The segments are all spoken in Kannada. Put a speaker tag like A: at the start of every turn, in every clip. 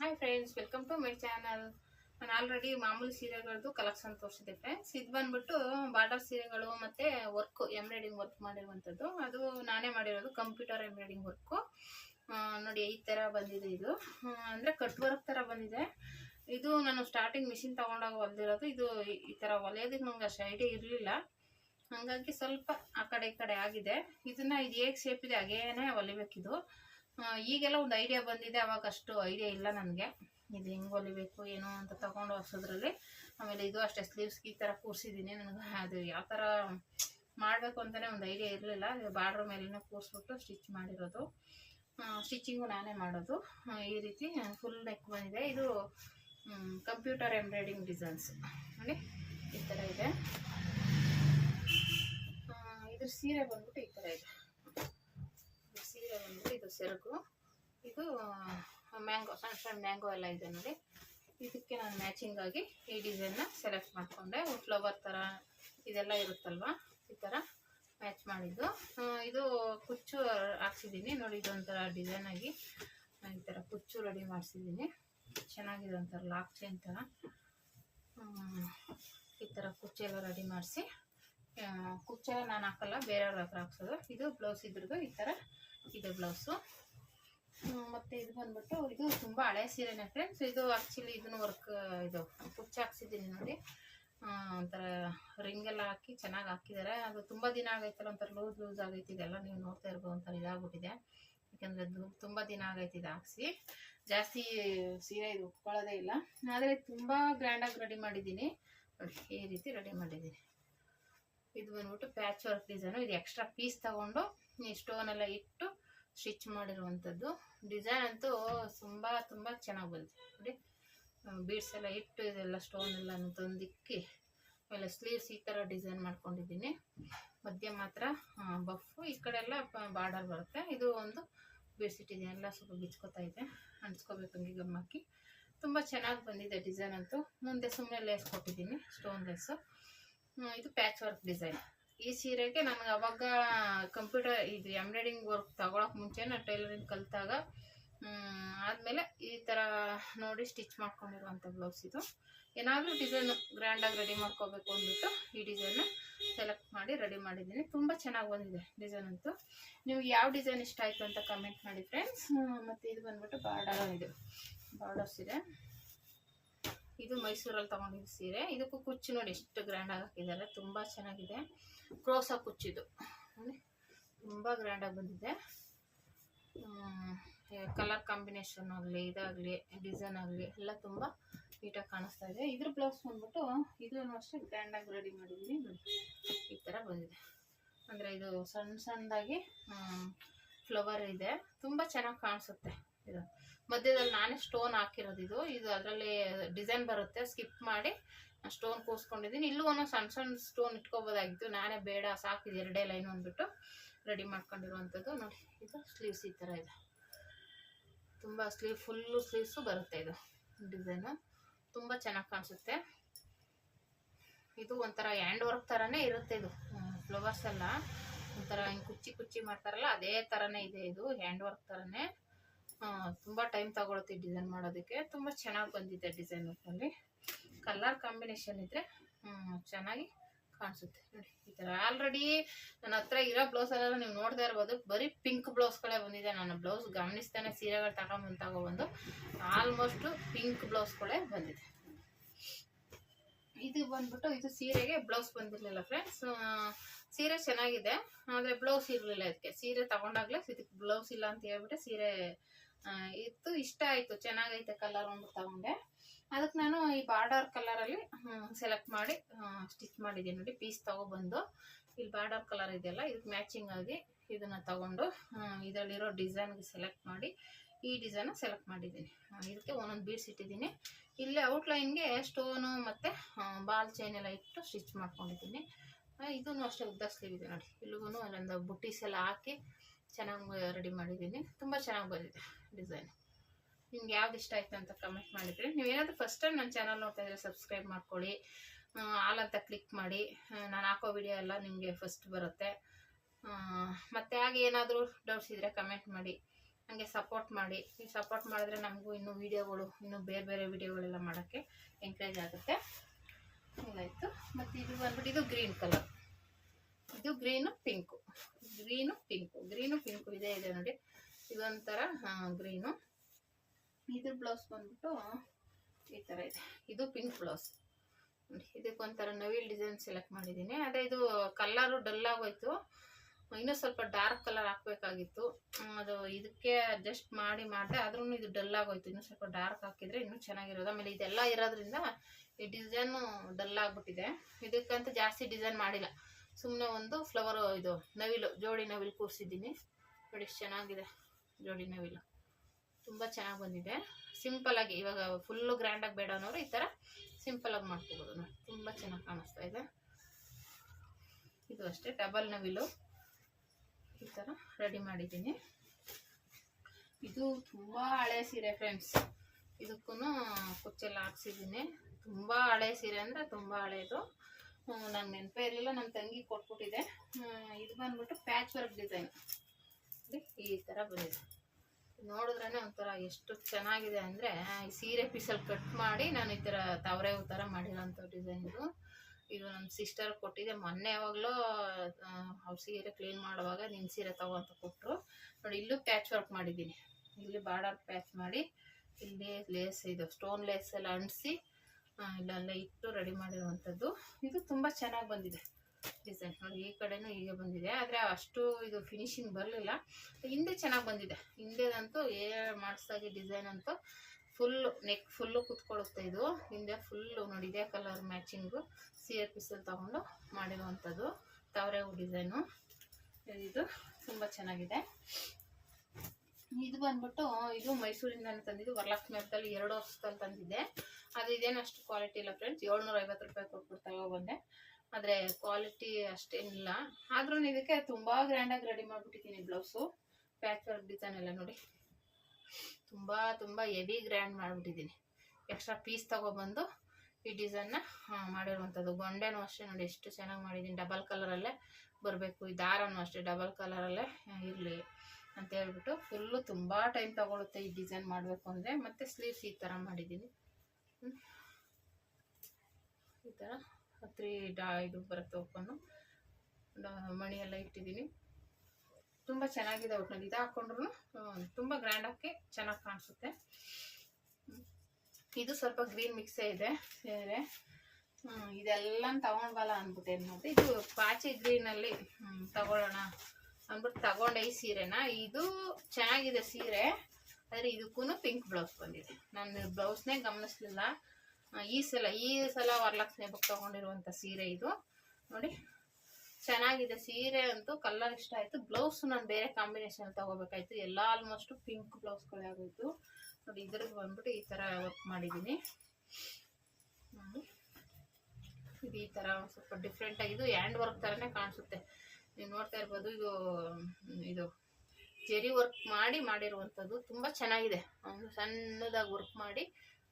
A: Hi friends welcome to my channel ನಾನು ಆಲ್ರೆಡಿ ಮಾಮೂಲಿ ಸೀರೆಗಳದ್ದು ಕಲೆಕ್ಷನ್ ತೋರಿಸಿದೆ ಫ್ರೆಂಡ್ಸ್ ಇದು ಬಂದ್ಬಿಟ್ಟು ಬಾರ್ಡರ್ ಸೀರೆಗಳು ಮತ್ತು ವರ್ಕ್ ಎಂಬ್ರಾಯ್ಡಿಂಗ್ ವರ್ಕ್ ಮಾಡಿರುವಂಥದ್ದು ಅದು ನಾನೇ ಮಾಡಿರೋದು ಕಂಪ್ಯೂಟರ್ ಎಂಬ್ರಾಯ್ಡಿಂಗ್ ವರ್ಕು ನೋಡಿ ಈ ಥರ ಬಂದಿದೆ ಇದು. ಅಂದರೆ ಕಟ್ ವರ್ಕ್ ಥರ ಬಂದಿದೆ. ಇದು ನಾನು ಸ್ಟಾರ್ಟಿಂಗ್ ಮಿಷಿನ್ ತೊಗೊಂಡಾಗ ಹೊಲ್ದಿರೋದು. ಇದು ಈ- ಥರ ಹೊಲಿಯೋದಕ್ಕೆ ನಂಗೆ ಅಷ್ಟು ಐಡಿಯಾ ಇರಲಿಲ್ಲ. ಹಾಗಾಗಿ ಸ್ವಲ್ಪ ಆ ಕಡೆ ಈ ಕಡೆ ಆಗಿದೆ. ಇದನ್ನ ಇದು ಹೇಗೆ ಶೇಪ್ ಇದೆ, ಹಾಗೇನೆ ಹೊಲಿಬೇಕಿದು. ಈಗೆಲ್ಲ ಒಂದು ಐಡಿಯಾ ಬಂದಿದೆ. ಅವಾಗ ಅಷ್ಟು ಐಡಿಯಾ ಇಲ್ಲ ನನಗೆ. ಇದು ಹೆಂಗೆ ಹೊಲಿಬೇಕು, ಏನು ಅಂತ ತಗೊಂಡು ಹೊಸದ್ರಲ್ಲಿ ಆಮೇಲೆ ಇದು ಅಷ್ಟೇ ಸ್ಲೀವ್ಸ್ಗೆ ಈ ಥರ ಕೂರಿಸಿದ್ದೀನಿ ನನಗೆ ಅದು ಯಾವ ಥರ ಮಾಡಬೇಕು ಅಂತಲೇ ಒಂದು ಐಡಿಯಾ ಇರಲಿಲ್ಲ. ಬಾರ್ಡ್ರ್ ಮೇಲೇ ಕೂರಿಸ್ಬಿಟ್ಟು ಸ್ಟಿಚ್ ಮಾಡಿರೋದು. ಸ್ಟಿಚಿಂಗು ನಾನೇ ಮಾಡೋದು. ಈ ರೀತಿ ಫುಲ್ ನೆಕ್ ಬಂದಿದೆ. ಇದು ಕಂಪ್ಯೂಟರ್ ಎಂಬ್ರಾಯ್ಡಿಂಗ್ ಡಿಸೈನ್ಸ್ ನೋಡಿ, ಈ ಥರ ಇದೆ. ಇದ್ರ ಸೀರೆ ಬಂದ್ಬಿಟ್ಟು ಈ ಥರ ಇದೆ. ಇದು ಸೆರಗು. ಇದು ಮ್ಯಾಂಗೋ, ಸಣ್ಣ ಸಣ್ಣ ಮ್ಯಾಂಗೋ ಎಲ್ಲ ಇದೆ ನೋಡಿ. ಇದಕ್ಕೆ ನಾನು ಮ್ಯಾಚಿಂಗ್ ಆಗಿ ಈ ಡಿಸೈನ್ನ ಸೆಲೆಕ್ಟ್ ಮಾಡಿಕೊಂಡೆ. ಫ್ಲವರ್ ಥರ ಇದೆಲ್ಲ ಇರುತ್ತಲ್ವಾ? ಈ ಥರ ಮ್ಯಾಚ್ ಮಾಡಿದ್ದು. ಇದು ಕುಚ್ಚು ಹಾಕ್ಸಿದ್ದೀನಿ. ನೋಡಿ, ಇದೊಂಥರ ಡಿಸೈನ್ ಆಗಿ ಈ ಥರ ಕುಚ್ಚು ರೆಡಿ ಮಾಡಿಸಿದ್ದೀನಿ. ಚೆನ್ನಾಗಿದೆ ಒಂಥರ ಲಾಕ್ ಚೈನ್ ಥರ ಈ ಥರ ಕುಚ್ಚೆಲ್ಲ ರೆಡಿ ಮಾಡಿಸಿ. ಕುಚ್ಚೆಲ್ಲ ನಾನು ಹಾಕಲ್ಲ, ಬೇರೆಯವ್ರ ಹತ್ರ ಹಾಕ್ಸೋದು. ಇದು ಬ್ಲೌಸ್ ಇದ್ರದ್ದು ಈ ಥರ ಇದೆ ಬ್ಲೌಸು ಮತ್ತು ಇದು ಬಂದ್ಬಿಟ್ಟು ಇದು ತುಂಬ ಹಳೆ ಸೀರೆನೆ ಫ್ರೆಂಡ್ಸ್ ಇದು ಆ್ಯಕ್ಚುಲಿ ಇದನ್ನು ವರ್ಕ್ ಇದು ಕುಚ್ಚ ಹಾಕ್ಸಿದ್ದೀನಿ ನೋಡಿ. ಒಂಥರ ರಿಂಗ್ ಎಲ್ಲ ಹಾಕಿ ಚೆನ್ನಾಗಿ ಹಾಕಿದ್ದಾರೆ ಅದು ತುಂಬ ದಿನ ಆಗೈತಲ್ಲ, ಒಂಥರ ಲೂಸ್ ಲೂಸ್ ಆಗೈತಿ. ಇದೆಲ್ಲ ನೀವು ನೋಡ್ತಾ ಇರ್ಬೋದು ಒಂಥರ ಇದಾಗ್ಬಿಟ್ಟಿದೆ. ಯಾಕಂದರೆ ತುಂಬ ದಿನ ಆಗೈತಿ ಇದು ಹಾಕ್ಸಿ. ಜಾಸ್ತಿ ಸೀರೆ ಇದು ಉಟ್ಕೊಳ್ಳೋದೇ ಇಲ್ಲ. ಆದರೆ ತುಂಬ ಗ್ರ್ಯಾಂಡಾಗಿ ರೆಡಿ ಮಾಡಿದ್ದೀನಿ. ನೋಡಿ ಈ ರೀತಿ ರೆಡಿ ಮಾಡಿದ್ದೀನಿ. ಇದು ಬಂದ್ಬಿಟ್ಟು ಪ್ಯಾಚ್ ವರ್ಕ್ ಡಿಸೈನು ಇದು ಎಕ್ಸ್ಟ್ರಾ ಪೀಸ್ ತಗೊಂಡು, ಈ ಸ್ಟೋನ್ ಎಲ್ಲ ಇಟ್ಟು ಸ್ಟಿಚ್ ಮಾಡಿರುವಂಥದ್ದು. ಡಿಸೈನ್ ಅಂತೂ ತುಂಬ ತುಂಬ ಚೆನ್ನಾಗಿ ಬಂದಿದೆ ನೋಡಿ ಬೀಡ್ಸ್ ಎಲ್ಲ ಇಟ್ಟು ಇದೆಲ್ಲ ಸ್ಟೋನ್ ಎಲ್ಲ ತಂದಿಕ್ಕಿ, ಆಮೇಲೆ ಸ್ಲೀವ್ಸ್ ಈ ಥರ ಡಿಸೈನ್ ಮಾಡ್ಕೊಂಡಿದ್ದೀನಿ. ಮಧ್ಯ ಮಾತ್ರ ಬಫು ಈ ಕಡೆ ಎಲ್ಲ ಬಾರ್ಡರ್ ಬರುತ್ತೆ. ಇದು ಒಂದು ಬಿಡಿಸಿಟ್ಟಿದೆ ಎಲ್ಲ ಸ್ವಲ್ಪ ಬಿಚ್ಕೋತಾ ಇದೆ. ಅಂಟಿಸ್ಕೋಬೇಕು ಹಂಗೆ ಹಾಕಿ. ತುಂಬ ಚೆನ್ನಾಗಿ ಬಂದಿದೆ ಡಿಸೈನ್ ಅಂತೂ. ಮುಂದೆ ಸುಮ್ಮನೆ ಲೇಸ್ ಕೊಟ್ಟಿದ್ದೀನಿ ಸ್ಟೋನ್ ಲೇಸು ಇದು ಪ್ಯಾಚ್ ವರ್ಕ್ ಡಿಸೈನ್ ಈ ಸೀರೆಗೆ ನನಗೆ ಅವಾಗ ಕಂಪ್ಯೂಟರ್ ಇದು ಎಂಬ್ರಾಯ್ಡಿಂಗ್ ವರ್ಕ್ ತಗೊಳಕ್ ಮುಂಚೆ ನಾನು ಟೈಲರಿಂಗ್ ಕಲಿತಾಗ ಆದ್ಮೇಲೆ ಈ ಥರ ನೋಡಿ ಸ್ಟಿಚ್ ಮಾಡ್ಕೊಂಡಿರುವಂಥ ಬ್ಲೌಸ್ ಇದು. ಏನಾದರೂ ಡಿಸೈನ್ ಗ್ರ್ಯಾಂಡಾಗಿ ರೆಡಿ ಮಾಡ್ಕೋಬೇಕು ಅಂದ್ಬಿಟ್ಟು ಈ ಡಿಸೈನ್ ಸೆಲೆಕ್ಟ್ ಮಾಡಿ ರೆಡಿ ಮಾಡಿದ್ದೀನಿ. ತುಂಬ ಚೆನ್ನಾಗಿ ಬಂದಿದೆ ಡಿಸೈನ್ ಅಂತೂ. ನಿಮ್ಗೆ ಯಾವ ಡಿಸೈನ್ ಇಷ್ಟ ಆಯಿತು ಅಂತ ಕಮೆಂಟ್ ಮಾಡಿ ಫ್ರೆಂಡ್ಸ್ ಮತ್ತು ಇದು ಬಂದ್ಬಿಟ್ಟು ಬಾರ್ಡರ್ ಇದು. ಬಾರ್ಡರ್ಸ್ ಇದೆ. ಇದು ಮೈಸೂರಲ್ಲಿ ತಗೊಂಡಿದ್ದು ಸೀರೆ. ಇದಕ್ಕೂ ಕುಚ್ಚು ನೋಡಿ ಎಷ್ಟು ಗ್ರ್ಯಾಂಡಾಗಿ ಹಾಕಿದ್ದಾರೆ. ತುಂಬ ಚೆನ್ನಾಗಿದೆ. ಕ್ರೋಸ ಕುಚ್ಚಿದು ತುಂಬ ಗ್ರ್ಯಾಂಡಾಗಿ ಬಂದಿದೆ. ಕಲರ್ ಕಾಂಬಿನೇಷನ್ ಆಗಲಿ, ಇದಾಗಲಿ ಡಿಸೈನ್ ಆಗಲಿ, ಎಲ್ಲ ತುಂಬ ನೀಟಾಗಿ ಕಾಣಿಸ್ತಾ ಇದೆ. ಇದ್ರ ಬ್ಲೌಸ್ ಬಂದ್ಬಿಟ್ಟು ಇದನ್ನು ಅಷ್ಟೇ ಗ್ರ್ಯಾಂಡಾಗಿ ರೆಡಿ ಮಾಡಿದ್ದೀನಿ. ನೋಡಿ ಈ ಥರ ಬಂದಿದೆ. ಅಂದರೆ ಇದು ಸಣ್ಣ ಸಣ್ಣದಾಗಿ ಫ್ಲವರ್ ಇದೆ. ತುಂಬ ಚೆನ್ನಾಗಿ ಕಾಣಿಸುತ್ತೆ ಇದು. ಮಧ್ಯದಲ್ಲಿ ನಾನೇ ಸ್ಟೋನ್ ಹಾಕಿರೋದು ಇದು. ಇದು ಅದರಲ್ಲಿ ಡಿಸೈನ್ ಬರುತ್ತೆ ಸ್ಕಿಪ್ ಮಾಡಿ ಸ್ಟೋನ್ ಕೂರಿಸ್ಕೊಂಡಿದ್ದೀನಿ ಇಲ್ಲೂ ಒಂದೊಂದು ಸಣ್ಣ ಸಣ್ಣ ಸ್ಟೋನ್ ಇಟ್ಕೋಬೋದಾಗಿತ್ತು. ನಾನೇ ಬೇಡ ಸಾಕಿದೆ ಎರಡೇ ಲೈನ್ ಅಂದ್ಬಿಟ್ಟು ರೆಡಿ ಮಾಡ್ಕೊಂಡಿರುವಂಥದ್ದು. ನೋಡಿ, ಇದು ಸ್ಲೀವ್ಸ್ ಈ ಥರ ಇದೆ. ತುಂಬ ಸ್ಲೀವ್ ಫುಲ್ಲು ಸ್ಲೀವ್ಸು ಬರುತ್ತೆ ಇದು ಡಿಸೈನು ತುಂಬ ಚೆನ್ನಾಗಿ ಕಾಣಿಸುತ್ತೆ. ಇದು ಒಂಥರ ಹ್ಯಾಂಡ್ ವರ್ಕ್ ಥರನೇ ಇರುತ್ತೆ ಇದು. ಫ್ಲವರ್ಸ್ ಎಲ್ಲ ಒಂಥರ ಹಿಂಗೆ ಕುಚ್ಚಿ ಕುಚ್ಚಿ ಮಾಡ್ತಾರಲ್ಲ, ಅದೇ ಥರನೇ ಇದೆ ಇದು ಹ್ಯಾಂಡ್ ವರ್ಕ್ ಥರನೇ ತುಂಬ ಟೈಮ್ ತಗೊಳುತ್ತೆ ಡಿಸೈನ್ ಮಾಡೋದಕ್ಕೆ. ತುಂಬ ಚೆನ್ನಾಗಿ ಬಂದಿದೆ ಡಿಸೈನ್ ವರ್ಕಲ್ಲಿ ಕಲರ್ ಕಾಂಬಿನೇಷನ್ ಇದ್ದರೆ ಚೆನ್ನಾಗಿ ಕಾಣಿಸುತ್ತೆ. ನೋಡಿ, ಈ ಥರ ಆಲ್ರೆಡಿ ನನ್ನ ಹತ್ರ ಇರೋ ಬ್ಲೌಸ್ ಎಲ್ಲ ನೀವು ನೋಡ್ತಾ ಇರ್ಬೋದು. ಬರೀ ಪಿಂಕ್ ಬ್ಲೌಸ್ಗಳೇ ಬಂದಿದೆ. ನಾನು ಬ್ಲೌಸ್ ಗಮನಿಸ್ತಾನೆ ಸೀರೆಗಳು ತಗೊಂಬಂದು ತಗೊಬಂದು. ಆಲ್ಮೋಸ್ಟು ಪಿಂಕ್ ಬ್ಲೌಸ್ಗಳೇ ಬಂದಿದೆ. ಇದು ಬಂದ್ಬಿಟ್ಟು, ಇದು ಸೀರೆಗೆ ಬ್ಲೌಸ್ ಬಂದಿರಲಿಲ್ಲ ಫ್ರೆಂಡ್ಸ್ ಸೀರೆ ಚೆನ್ನಾಗಿದೆ. ಆದರೆ ಬ್ಲೌಸ್ ಇರಲಿಲ್ಲ ಇದಕ್ಕೆ. ಸೀರೆ ತಗೊಂಡಾಗಲೇ ಇದಕ್ಕೆ ಬ್ಲೌಸ್ ಇಲ್ಲ ಅಂತ ಹೇಳ್ಬಿಟ್ಟು ಸೀರೆ ಇತ್ತು, ಇಷ್ಟ ಆಯಿತು. ಚೆನ್ನಾಗೈತೆ ಕಲರ್ ಒಂದು ತಗೊಂಡೆ. ಅದಕ್ಕೆ ನಾನು ಈ ಬಾರ್ಡರ್ ಕಲರಲ್ಲಿ ಸೆಲೆಕ್ಟ್ ಮಾಡಿ ಸ್ಟಿಚ್ ಮಾಡಿದ್ದೀನಿ ನೋಡಿ ಪೀಸ್ ತೊಗೊಬಂದು. ಇಲ್ಲಿ ಬಾರ್ಡರ್ ಕಲರ್ ಇದೆಯಲ್ಲ, ಇದಕ್ಕೆ ಮ್ಯಾಚಿಂಗ್ ಆಗಿ ಇದನ್ನು ತಗೊಂಡು ಇದರಲ್ಲಿರೋ ಡಿಸೈನ್ಗೆ ಸೆಲೆಕ್ಟ್ ಮಾಡಿ, ಈ ಡಿಸೈನ ಸೆಲೆಕ್ಟ್ ಮಾಡಿದ್ದೀನಿ. ಇದಕ್ಕೆ ಒಂದೊಂದು ಬೀಡ್ಸ್ ಇಟ್ಟಿದ್ದೀನಿ. ಇಲ್ಲಿ ಔಟ್ಲೈನ್ಗೆ ಸ್ಟೋನು ಮತ್ತು ಬಾಲ್ ಚೈನ್ ಎಲ್ಲ ಇಟ್ಟು ಸ್ಟಿಚ್ ಮಾಡ್ಕೊಂಡಿದ್ದೀನಿ. ಇದೂ ಅಷ್ಟೇ ಉದ್ದ ಸ್ಲೀವ್ ಇದೆ ನೋಡಿ. ಇಲ್ಲಿಗೂ ಅಲ್ಲೊಂದು ಬುಟ್ಟೀಸ್ ಎಲ್ಲ ಹಾಕಿ ಚೆನ್ನಾಗಿ ರೆಡಿ ಮಾಡಿದ್ದೀನಿ. ತುಂಬ ಚೆನ್ನಾಗಿ ಬಂದಿದೆ. ಡಿಸೈನ್. ನಿಮ್ಗೆ ಯಾವ್ದು ಇಷ್ಟ ಆಯ್ತು ಅಂತ ಕಮೆಂಟ್ ನೀವು ನೀವೇನಾದರೂ ಫಸ್ಟ್ ಟೈಮ್ ನನ್ನ ಚಾನಲ್ ನೋಡ್ತಾ ಇದ್ರೆ ಸಬ್ಸ್ಕ್ರೈಬ್ ಮಾಡ್ಕೊಳ್ಳಿ. ಆಲ್ ಅಂತ ಕ್ಲಿಕ್ ಮಾಡಿ. ನಾನು ಹಾಕೋ ವಿಡಿಯೋ ಎಲ್ಲ ನಿಮಗೆ ಫಸ್ಟ್ ಬರುತ್ತೆ. ಮತ್ತೆ ಹಾಗೆ ಏನಾದರೂ ಡೌಟ್ಸ್ ಇದ್ದರೆ ಕಮೆಂಟ್ ಮಾಡಿ. ನನಗೆ ಸಪೋರ್ಟ್ ಮಾಡಿ. ನೀವು ಸಪೋರ್ಟ್ ಮಾಡಿದ್ರೆ ನಮಗೂ ಇನ್ನೂ ವೀಡಿಯೋಗಳು ಇನ್ನೂ ಬೇರೆ ಬೇರೆ ವಿಡಿಯೋಗಳೆಲ್ಲ ಮಾಡೋಕ್ಕೆ ಎಂಕರೇಜ್ ಆಗುತ್ತೆ. ಇದಾಯಿತು ಮತ್ತು ಇದು ಬಂದ್ಬಿಟ್ಟು ಇದು ಗ್ರೀನ್ ಕಲರ್ ಇದು green pink green pink green pink ಇದೇ ಇದೆ ನೋಡಿ. ಇದೊಂಥರ ಗ್ರೀನು. ಇದ್ರ ಬ್ಲೌಸ್ ಬಂದ್ಬಿಟ್ಟು ಈ ಥರ ಇದೆ. ಇದು ಪಿಂಕ್ ಬ್ಲೌಸ್. ಇದಕ್ಕೊಂಥರ ನವಿಲ್ ಡಿಸೈನ್ ಸೆಲೆಕ್ಟ್ ಮಾಡಿದ್ದೀನಿ. ಅದೇ ಇದು ಕಲ್ಲರು ಡಲ್ ಆಗೋಯ್ತು. ಇನ್ನೂ ಸ್ವಲ್ಪ ಡಾರ್ಕ್ ಕಲರ್ ಹಾಕ್ಬೇಕಾಗಿತ್ತು. ಅದು ಇದಕ್ಕೆ ಅಡ್ಜಸ್ಟ್ ಮಾಡಿ ಮಾಡಿದೆ ಆದ್ರೂ ಇದು ಡಲ್ ಆಗೋಯ್ತು. ಇನ್ನೂ ಸ್ವಲ್ಪ ಡಾರ್ಕ್ ಹಾಕಿದ್ರೆ ಇನ್ನೂ ಚೆನ್ನಾಗಿರೋದು. ಆಮೇಲೆ ಇದೆಲ್ಲ ಇರೋದ್ರಿಂದ ಈ ಡಿಸೈನು ಡಲ್ ಆಗ್ಬಿಟ್ಟಿದೆ. ಇದಕ್ಕಂತ ಜಾಸ್ತಿ ಡಿಸೈನ್ ಮಾಡಿಲ್ಲ. ಸುಮ್ಮನೆ ಒಂದು ಫ್ಲವರು ಇದು ನವಿಲು, ಜೋಡಿ ನವಿಲು ಕೂರಿಸಿದ್ದೀನಿ. ನೋಡಿ ಚೆನ್ನಾಗಿದೆ. ಜೋಡಿ ನವಿಲು ತುಂಬ ಚೆನ್ನಾಗಿ ಬಂದಿದೆ. ಸಿಂಪಲ್ ಆಗಿ ಇವಾಗ ಫುಲ್ಲು ಗ್ರ್ಯಾಂಡಾಗಿ ಬೇಡ ಅನ್ನೋರು ಈ ಥರ ಸಿಂಪಲ್ ಆಗಿ ಮಾಡ್ಕೋಬೋದು. ನೋಡಿ, ತುಂಬ ಚೆನ್ನಾಗಿ ಕಾಣಿಸ್ತಾ ಇದೆ. ಇದು ಅಷ್ಟೇ ಡಬಲ್ ನವಿಲು ಈ ಥರ ರೆಡಿ ಮಾಡಿದ್ದೀನಿ. ಇದು ತುಂಬ ಹಳೆ ಸೀರೆ ಫ್ರೆಂಡ್ಸ್ ಇದಕ್ಕೂ ಕುಚ್ಚೆಲ್ಲ ಹಾಕ್ಸಿದ್ದೀನಿ. ತುಂಬ ಹಳೆ ಸೀರೆ ಅಂದರೆ ತುಂಬ ಹಳೇದು. ನಂಗೆ ನೆನಪೇ ಇರಲಿಲ್ಲ ನನ್ನ ತಂಗಿ ಕೊಟ್ಬಿಟ್ಟಿದೆ. ಇದು ಬಂದ್ಬಿಟ್ಟು ಪ್ಯಾಚ್ ವರ್ಕ್ ಡಿಸೈನ್ ಈ ಥರ ಬಂದಿದೆ. ನೋಡಿದ್ರೇ ಒಂಥರ ಎಷ್ಟು ಚೆನ್ನಾಗಿದೆ ಅಂದರೆ ಈ ಸೀರೆ ಪೀಸಲ್ಲಿ ಕಟ್ ಮಾಡಿ ನಾನು ಈ ಥರ ತವರೆ ಥರ ಮಾಡಿರೋಂಥ ಡಿಸೈನ್ ಇದು. ನಮ್ಮ ಸಿಸ್ಟರ್ ಕೊಟ್ಟಿದೆ. ಮೊನ್ನೆ ಯಾವಾಗಲೂ ಅವ್ರ ಸೀರೆ ಕ್ಲೀನ್ ಮಾಡುವಾಗ ನಿನ್ನ ಸೀರೆ ತಗೋ ಅಂತ ಕೊಟ್ಟರು ನೋಡಿ, ಇಲ್ಲೂ ಪ್ಯಾಚ್ ವರ್ಕ್ ಮಾಡಿದ್ದೀನಿ. ಇಲ್ಲಿ ಬಾರ್ಡರ್ ಪ್ಯಾಚ್ ಮಾಡಿ, ಇಲ್ಲಿ ಲೇಸ್ ಇದು ಸ್ಟೋನ್ ಲೇಸ್ ಎಲ್ಲ ಅಂಟಿಸಿ ಇಲ್ಲೆಲ್ಲ ಇಟ್ಟು ರೆಡಿ ಮಾಡಿರುವಂಥದ್ದು. ಇದು ತುಂಬ ಚೆನ್ನಾಗಿ ಬಂದಿದೆ. ಡಿಸೈನ್ ನೋಡಿ ಈ ಕಡೆನೂ ಹೀಗೆ ಬಂದಿದೆ. ಆದರೆ ಅಷ್ಟು ಇದು ಫಿನಿಶಿಂಗ್ ಬರಲಿಲ್ಲ. ಹಿಂದೆ ಚೆನ್ನಾಗಿ ಬಂದಿದೆ. ಹಿಂದೆದಂತೂ ಏ ಮಾಡಿಸ್ದಾಗೆ ಡಿಸೈನ್ ಅಂತೂ ಫುಲ್ಲು ನೆಕ್ ಫುಲ್ಲು ಕುತ್ಕೊಳ್ಳುತ್ತೆ ಇದು. ಹಿಂದೆ ಫುಲ್ಲು ನೋಡಿ ಇದೇ ಕಲರ್ ಮ್ಯಾಚಿಂಗು ಸೀರೆ ಪೀಸಲ್ಲಿ ತೊಗೊಂಡು ಮಾಡಿರುವಂಥದ್ದು ತವರೆ ಹೂ ಡಿಸೈನು ಇದು ತುಂಬ ಚೆನ್ನಾಗಿದೆ. ಇದು ಬಂದ್ಬಿಟ್ಟು, ಇದು ಮೈಸೂರಿಂದ ತಂದಿದ್ದು. ವರಲಕ್ಷ್ಮಿ ಹಬ್ಬದಲ್ಲಿ ಎರಡು ವರ್ಷದಲ್ಲಿ ತಂದಿದ್ದೆ. ಅದು ಇದೇನು ಅಷ್ಟು ಕ್ವಾಲಿಟಿ ಇಲ್ಲ ಫ್ರೆಂಡ್ಸ್ ಏಳ್ನೂರ ಐವತ್ತು ರೂಪಾಯಿ ಕೊಟ್ಬಿಟ್ಟು ತಗೊಬಂದೆ ಆದರೆ ಕ್ವಾಲಿಟಿ ಅಷ್ಟೇನಿಲ್ಲ. ಆದ್ರೂ ಇದಕ್ಕೆ ತುಂಬ ಗ್ರ್ಯಾಂಡಾಗಿ ರೆಡಿ ಮಾಡಿಬಿಟ್ಟಿದ್ದೀನಿ ಬ್ಲೌಸು ಪ್ಯಾಚ್ ವರ್ಕ್ ಡಿಸೈನ್ ಎಲ್ಲ ನೋಡಿ. ತುಂಬ ತುಂಬ ಹೆವಿ ಗ್ರ್ಯಾಂಡ್ ಮಾಡಿಬಿಟ್ಟಿದ್ದೀನಿ. ಎಕ್ಸ್ಟ್ರಾ ಪೀಸ್ ತೊಗೊಬಂದು ಈ ಡಿಸೈನ್ನ ಮಾಡಿರುವಂತದ್ದು. ಗೊಂಡೆನೂ ಅಷ್ಟೇ ನೋಡಿ, ಎಷ್ಟು ಚೆನ್ನಾಗಿ ಮಾಡಿದ್ದೀನಿ. ಡಬಲ್ ಕಲರಲ್ಲೇ ಬರಬೇಕು. ಈ ದಾರನೂ ಅಷ್ಟೇ ಡಬಲ್ ಕಲರಲ್ಲೇ ಇರಲಿ ಅಂತ ಹೇಳ್ಬಿಟ್ಟು ಫುಲ್ಲು ತುಂಬ ಟೈಮ್ ತಗೊಳುತ್ತೆ ಈ ಡಿಸೈನ್ ಮಾಡಬೇಕು ಅಂದರೆ. ಮತ್ತೆ ಸ್ಲೀವ್ಸ್ ಈ ಥರ ಮಾಡಿದ್ದೀನಿ. ಈ ಥರ ತ್ರೀ ಡಾ ಇದು ಬರುತ್ತೆ ಓಪನ್ನು. ಮಣಿ ಎಲ್ಲ ಇಟ್ಟಿದ್ದೀನಿ. ತುಂಬ ಚೆನ್ನಾಗಿದೆ ಒಟ್ಟಿನಲ್ಲಿ ಇದು ಹಾಕ್ಕೊಂಡ್ರು ತುಂಬ ಗ್ರ್ಯಾಂಡಾಗಿ ಚೆನ್ನಾಗಿ ಕಾಣಿಸುತ್ತೆ. ಇದು ಸ್ವಲ್ಪ ಗ್ರೀನ್ ಮಿಕ್ಸೇ ಇದೆ. ಸೇರೆ ಇದೆಲ್ಲ ತಗೊಂಡ್ಬಲ್ಲ ಏನು ಮಾಡಿದೆ, ಇದು ಪಾಚಿ ಗ್ರೀನಲ್ಲಿ ತಗೊಳ್ಳೋಣ ಅಂದ್ಬಿಟ್ಟು ತಗೊಂಡೆ ಈ ಸೀರೆನ. ಇದು ಚೆನ್ನಾಗಿದೆ ಸೀರೆ, ಆದರೆ ಇದಕ್ಕೂ ಪಿಂಕ್ ಬ್ಲೌಸ್ ಬಂದಿದೆ. ನಾನು ಬ್ಲೌಸ್ನೇ ಗಮನಿಸ್ಲಿಲ್ಲ. ಈ ಸಲ ಈ ಸಲ ವರಲಕ್ಷ್ಮಿ ಹಬ್ಬಕ್ಕೆ ತಗೊಂಡಿರುವಂಥ ಸೀರೆ ಇದು. ನೋಡಿ, ಚೆನ್ನಾಗಿದೆ ಸೀರೆ ಅಂತೂ ಕಲರ್ ಇಷ್ಟ ಆಯಿತು. ಬ್ಲೌಸ್ ನಾನು ಬೇರೆ ಕಾಂಬಿನೇಷನ್ ತಗೋಬೇಕಾಯ್ತು. ಎಲ್ಲ ಆಲ್ಮೋಸ್ಟ್ ಪಿಂಕ್ ಬ್ಲೌಸ್ಗಳೇ ಆಗೋಯ್ತು. ನೋಡಿ, ಇದ್ರದ್ದು ಬಂದ್ಬಿಟ್ಟು ಈ ಥರ ವರ್ಕ್ ಮಾಡಿದ್ದೀನಿ. ಇದು ಈ ಥರ ಸ್ವಲ್ಪ ಡಿಫ್ರೆಂಟ್ ಆಗಿದ್ದು ಹ್ಯಾಂಡ್ ವರ್ಕ್ ಥರನೇ ಕಾಣಿಸುತ್ತೆ. ನೀವು ನೋಡ್ತಾ ಇರ್ಬೋದು, ಇದು ಇದು ಜೆರಿ ವರ್ಕ್ ಮಾಡಿ ಮಾಡಿರುವಂಥದ್ದು ತುಂಬ ಚೆನ್ನಾಗಿದೆ. ಒಂದು ಸಣ್ಣದಾಗಿ ವರ್ಕ್ ಮಾಡಿ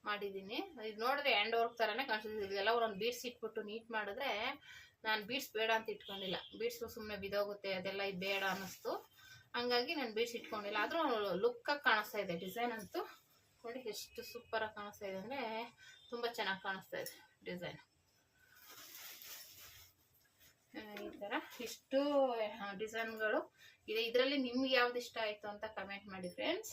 A: ಮಾಡಿದ್ದೀನಿ. ಇದು ನೋಡಿದ್ರೆ ಹ್ಯಾಂಡ್ ವರ್ಕ್ ಥರನೇ ಕಾಣಿಸುತ್ತೆ. ಇದೆಲ್ಲ ಒಂದು ಬೀಡ್ಸ್ ಇಟ್ಬಿಟ್ಟು ನೀಟ್ ಮಾಡಿದ್ರೆ ನಾನು ಬೀಡ್ಸ್ ಬೇಡ ಅಂತ ಇಟ್ಕೊಂಡಿಲ್ಲ. ಬೀಡ್ಸು ಸುಮ್ಮನೆ ಬಿದೋಗುತ್ತೆ, ಅದೆಲ್ಲ ಇದು ಬೇಡ ಅನ್ನಿಸ್ತು. ಹಂಗಾಗಿ ನಾನು ಬೀಡ್ಸ್ ಇಟ್ಕೊಂಡಿಲ್ಲ. ಆದರೂ ಲುಕ್ಕಾಗಿ ಕಾಣಿಸ್ತಾ ಇದೆ. ಡಿಸೈನ್ ಅಂತೂ ನೋಡಿ ಎಷ್ಟು ಸೂಪರಾಗಿ ಕಾಣಿಸ್ತಾ ಇದೆ ಅಂದರೆ ತುಂಬ ಚೆನ್ನಾಗಿ ಕಾಣಿಸ್ತಾ ಇದೆ ಡಿಸೈನ್ ಈ ಥರ ಇಷ್ಟು ಡಿಸೈನ್ಗಳು ಇದೆ. ಇದರಲ್ಲಿ ನಿಮ್ಗೆ ಯಾವ್ದು ಇಷ್ಟ ಆಯಿತು ಅಂತ ಕಮೆಂಟ್ ಮಾಡಿ friends